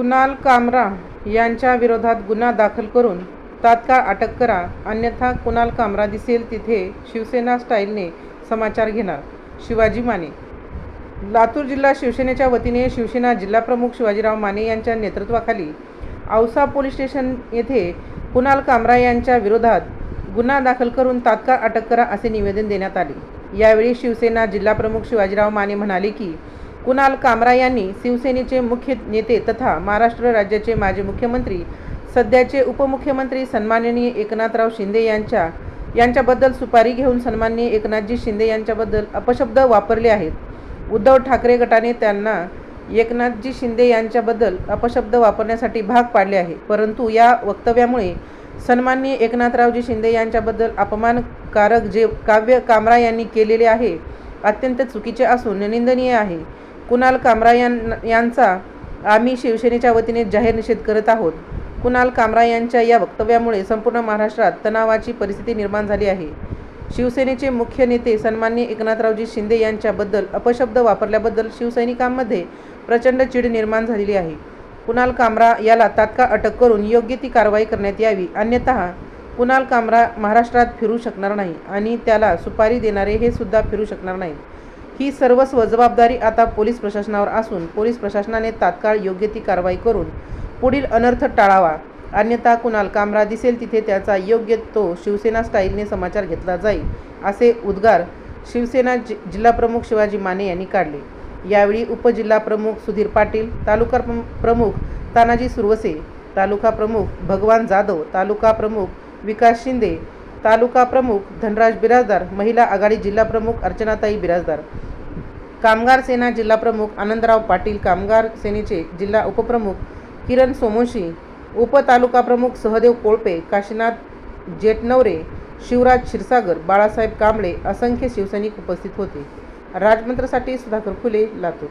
कुणाल कामरा यांच्या विरोधात गुन्हा दाखल करून तात्काळ अटक करा. अन्यथा कुणाल कामरा दिसेल तिथे शिवसेना स्टाईलने समाचार घेणार. शिवाजी माने. लातूर जिल्हा शिवसेनेच्या वतीने शिवसेना जिल्हाप्रमुख शिवाजीराव माने यांच्या नेतृत्वाखाली औसा पोलीस स्टेशन येथे कुणाल कामरा यांच्या विरोधात गुन्हा दाखल करून तात्काळ अटक करा असे निवेदन देण्यात आले. यावेळी शिवसेना जिल्हाप्रमुख शिवाजीराव माने म्हणाले की कुणाल कामरा यांनी शिवसेनेचे मुख्य नेते तथा महाराष्ट्र राज्याचे माजी मुख्यमंत्री सध्याचे उपमुख्यमंत्री सन्माननीय एकनाथराव शिंदे यांच्या यांच्याबद्दल सुपारी घेऊन सन्माननीय एकनाथजी शिंदे यांच्याबद्दल अपशब्द वापरले आहेत. उद्धव ठाकरे गटाने त्यांना एकनाथजी शिंदे यांच्याबद्दल अपशब्द वापरण्यासाठी भाग पाडले आहे. परंतु या वक्तव्यामुळे सन्माननीय एकनाथरावजी शिंदे यांच्याबद्दल अपमानकारक जे काव्य कामरा यांनी केलेले आहे अत्यंत चुकीचे असून निंदनीय आहे. कुणाल कामरा यां यांचा आम्ही शिवसेनेच्या वतीने जाहीर निषेध करत आहोत. कुणाल कामरा यांच्या या वक्तव्यामुळे संपूर्ण महाराष्ट्रात तणावाची परिस्थिती निर्माण झाली आहे. शिवसेनेचे मुख्य नेते सन्मान्य एकनाथरावजी शिंदे यांच्याबद्दल अपशब्द वापरल्याबद्दल शिवसैनिकांमध्ये प्रचंड चीड निर्माण झालेली आहे. कुणाल कामरा याला तात्काळ अटक करून योग्य ती कारवाई करण्यात यावी. अन्यथा कुणाल कामरा महाराष्ट्रात फिरू शकणार नाही आणि त्याला सुपारी देणारे हे सुद्धा फिरू शकणार नाहीत. ही सर्वस्व जबाबदारी आता पोलीस प्रशासनावर असून पोलीस प्रशासनाने तात्काळ योग्य ती कारवाई करून पुढील अनर्थ टाळावा. अन्यथा कुणाल कामरा दिसेल तिथे त्याचा योग्य तो शिवसेना स्टाईलने समाचार घेतला जाईल असे उद्गार शिवसेना जि जिल्हाप्रमुख शिवाजी माने यांनी काढले. यावेळी उपजिल्हाप्रमुख सुधीर पाटील तालुका प्रमुख तानाजी सुरवसे तालुका प्रमुख भगवान जाधव तालुका प्रमुख विकास शिंदे तालुका प्रमुख धनराज बिराजदार महिला आघाडी जिल्हाप्रमुख अर्चनाताई बिराजदार कामगार सेना जिल्हाप्रमुख आनंदराव पाटील कामगार सेनेचे जिल्हा उपप्रमुख किरण सोमोशी उपतालुका प्रमुख सहदेव कोळपे काशीनाथ जेटनवरे शिवराज क्षीरसागर बाळासाहेब कांबळे असंख्य शिवसैनिक उपस्थित होते. राजमंत्रसाठी सुधाकर फुले लातूर.